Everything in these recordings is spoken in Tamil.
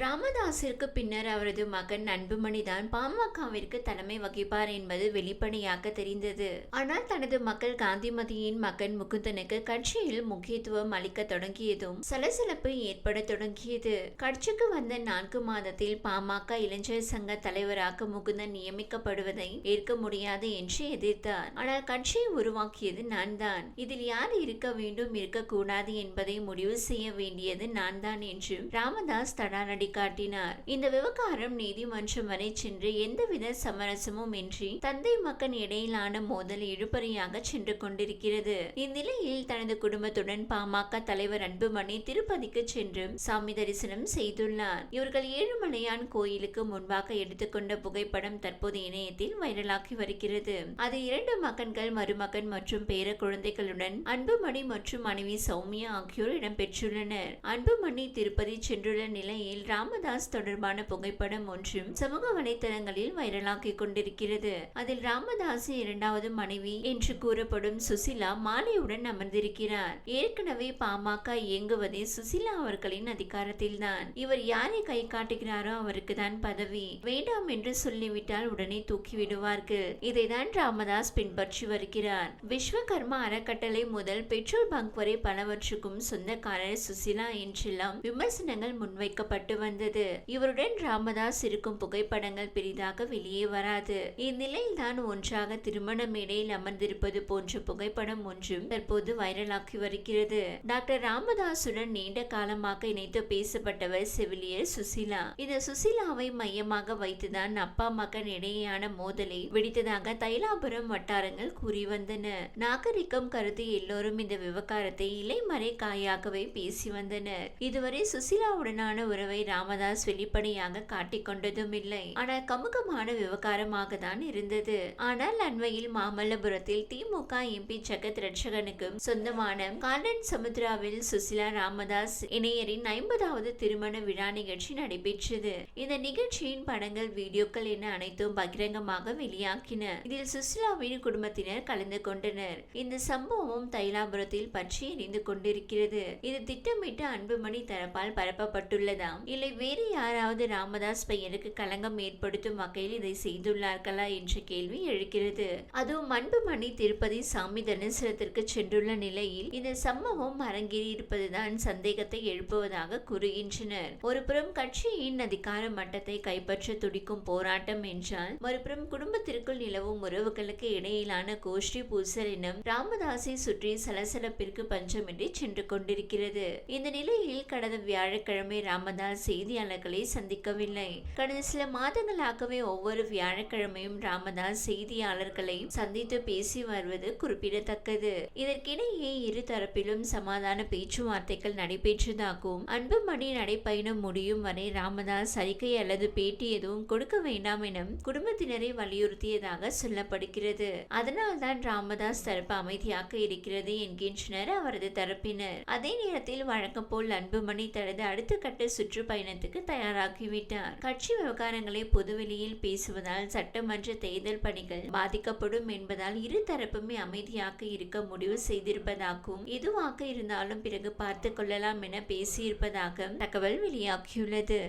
ராமதாஸிற்கு பின்னர் அவரது மகன் அன்புமணிதான் பாமகவிற்கு தலைமை வகிப்பார் என்பது வெளிப்படையாக தெரிந்தது. ஆனால் தனது மக்கள் காந்திமதியின் மகன் முகுந்தனுக்கு கட்சியில் முக்கியத்துவம் அளிக்க தொடங்கியதும் சலசலப்பு ஏற்பட தொடங்கியது. கட்சிக்கு வந்த நான்கு மாதத்தில் பாமக இளைஞர் சங்க தலைவராக முகுந்தன் நியமிக்கப்படுவதை ஏற்க முடியாது என்று எதிர்த்தார். ஆனால் கட்சியை உருவாக்கியது நான் தான் இதில் யார் இருக்க வேண்டும் இருக்கக்கூடாது என்பதை முடிவு செய்ய வேண்டியது நான் தான் என்று ராமதாஸ் தடாலடி சுட்டிக்காட்டினார். இந்த விவகாரம் நீதிமன்றம் வரை சென்று எந்தவித சமரசமும் இன்றி தந்தை மக்கள் இடையிலான மோதல் இழுபறியாக சென்று கொண்டிருக்கிறது. இந்நிலையில் தனது குடும்பத்துடன் பாமக தலைவர் அன்புமணி திருப்பதிக்கு சென்று சாமி தரிசனம் செய்துள்ளார். இவர்கள் ஏழுமலையான் கோயிலுக்கு முன்பாக எடுத்துக்கொண்ட புகைப்படம் தற்போது இணையத்தில் வைரலாகி வருகிறது. அது இரண்டு மகன்கள் மருமகன் மற்றும் பேர குழந்தைகளுடன் அன்புமணி மற்றும் மனைவி சௌமியா ஆகியோர் இடம்பெற்றுள்ளனர். அன்புமணி திருப்பதி சென்றுள்ள நிலையில் ராமதாஸ் தொடர்பான புகைப்படம் ஒன்றும் சமூக வலைதளங்களில் வைரலாக்கி கொண்டிருக்கிறது. அதில் ராமதாஸ் இரண்டாவது மனைவி என்று கூறப்படும் சுசிலா மாலையுடன் அமர்ந்திருக்கிறார். ஏற்கனவே பாமக இயங்குவதே சுசிலா அவர்களின் அதிகாரத்தில்தான். இவர் யாரை கை காட்டுகிறாரோ அவருக்கு தான் பதவி. வேண்டாம் என்று சொல்லிவிட்டால் உடனே தூக்கி விடுவார்கள் இதைதான் ராமதாஸ் பின்பற்றி வருகிறார். விஸ்வகர்மா அறக்கட்டளை முதல் பெட்ரோல் பங்க் வரை பலவற்றுக்கும் சொந்தக்காரர் சுசிலா என்றெல்லாம் விமர்சனங்கள் முன்வைக்கப்பட்டு வந்தது. இவருடன் ராமதாஸ் இருக்கும் புகைப்படங்கள் பெரிதாக வெளியே வராது. இந்நிலையில் தான் ஒன்றாக திருமண மேடையில் அமர்ந்திருப்பது போன்ற புகைப்படம் ஒன்றும் தற்போது வைரலாகி வருகிறது. டாக்டர் ராமதாசுடன் நீண்ட காலமாக இணைத்து பேசப்பட்டவர் செவிலியர் சுசிலா. இந்த சுசிலாவை மையமாக வைத்துதான் அப்பா மகன் இடையேயான மோதலை வெடித்ததாக தைலாபுரம் வட்டாரங்கள் கூறி வந்தன. நாகரிகம் கருதி எல்லோரும் இந்த விவகாரத்தை இலைமறை காயாகவே பேசி வந்தனர். இதுவரை சுசிலாவுடனான உறவை ராமதாஸ் வெளிப்படையாக காட்டிக்கொண்டதும் இல்லை ஆனால் கமுகமான விவகாரமாக தான் இருந்தது. ஆனால் அண்மையில் மாமல்லபுரத்தில் திமுக எம்பி ஜெகத் ரட்சகனுக்கும் சொந்தமான கார்டன் சமுத்ராவில் சுசிலா ராமதாஸ் இணையரின் ஐம்பதாவது திருமண விழா நிகழ்ச்சி நடைபெற்றது. இந்த நிகழ்ச்சியின் படங்கள் வீடியோக்கள் என அனைத்தும் பகிரங்கமாக வெளியாக்கின இதில் சுசிலாவின் குடும்பத்தினர் கலந்து கொண்டனர். இந்த சம்பவம் தைலாபுரத்தில் பற்றி எரிந்து கொண்டிருக்கிறது. இது திட்டமிட்டு அன்புமணி தரப்பால் பரப்பப்பட்டுள்ளதாம். இல்லை வேறு யாராவது ராமதாஸ் பெயருக்கு களங்கம் ஏற்படுத்தும் வகையில் இதை செய்துள்ளார்களா என்ற கேள்வி எழுகிறது. அதுவும் அன்புமணி திருப்பதி சாமி தரிசனத்திற்கு சென்றுள்ள நிலையில் இந்த சம்பவம் அரங்கேறி இருப்பதுதான் சந்தேகத்தை எழுப்புவதாக கூறுகின்றனர். ஒருபுறம் கட்சியின் அதிகார மட்டத்தை கைப்பற்ற துடிக்கும் போராட்டம் என்றால் மறுபுறம் குடும்பத்திற்குள் நிலவும் உறவுகளுக்கு இடையிலான கோஷ்டி பூசல் எனும் ராமதாஸை சுற்றி சலசலப்பிற்கு பஞ்சமின்றி சென்று கொண்டிருக்கிறது. இந்த நிலையில் கடந்த வியாழக்கிழமை ராமதாஸ் செய்தியாளர்களை சந்திக்கவில்லை. கடந்த சில மாதங்களாகவே ஒவ்வொரு வியாழக்கிழமையும் ராமதாஸ் செய்தியாளர்களை சந்தித்து பேசி வருவது குறிப்பிடத்தக்கது. இதற்கிடையே இரு தரப்பிலும் சமாதான பேச்சுவார்த்தைகள் நடைபெற்றதாகவும் அன்புமணி நடைப்பயணம் முடியும் வரை ராமதாஸ் அறிக்கை அல்லது பேட்டி எதுவும் கொடுக்க வேண்டாம் என குடும்பத்தினரை வலியுறுத்தியதாக சொல்லப்படுகிறது. அதனால்தான் ராமதாஸ் தரப்பு அமைதியாக இருக்கிறது என்கின்றனர் அவரது தரப்பினர். அதே நேரத்தில் வழக்கம் போல் அன்புமணி தனது அடுத்த கட்ட பயணத்துக்கு தயாராகிவிட்டார். கட்சி விவகாரங்களை பொதுவெளியில் பேசுவதால் சட்டமன்ற தேர்தல் பணிகள் பாதிக்கப்படும் என்பதால் இரு தரப்புமே அமைதியாக இருக்க முடிவு செய்திருப்பதாகவும் எதுவாக இருந்தாலும் பிறகு பார்த்து கொள்ளலாம் என பேசியிருப்பதாக தகவல் வெளியாகியுள்ளது.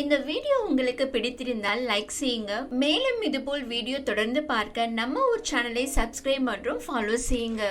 இந்த வீடியோ உங்களுக்கு பிடித்திருந்தால் லைக் செய்யுங்க. மேலும் இதுபோல் வீடியோ தொடர்ந்து பார்க்க நம்ம ஒரு சேனலை சப்ஸ்கிரைப் மற்றும் ஃபாலோ செய்யுங்க.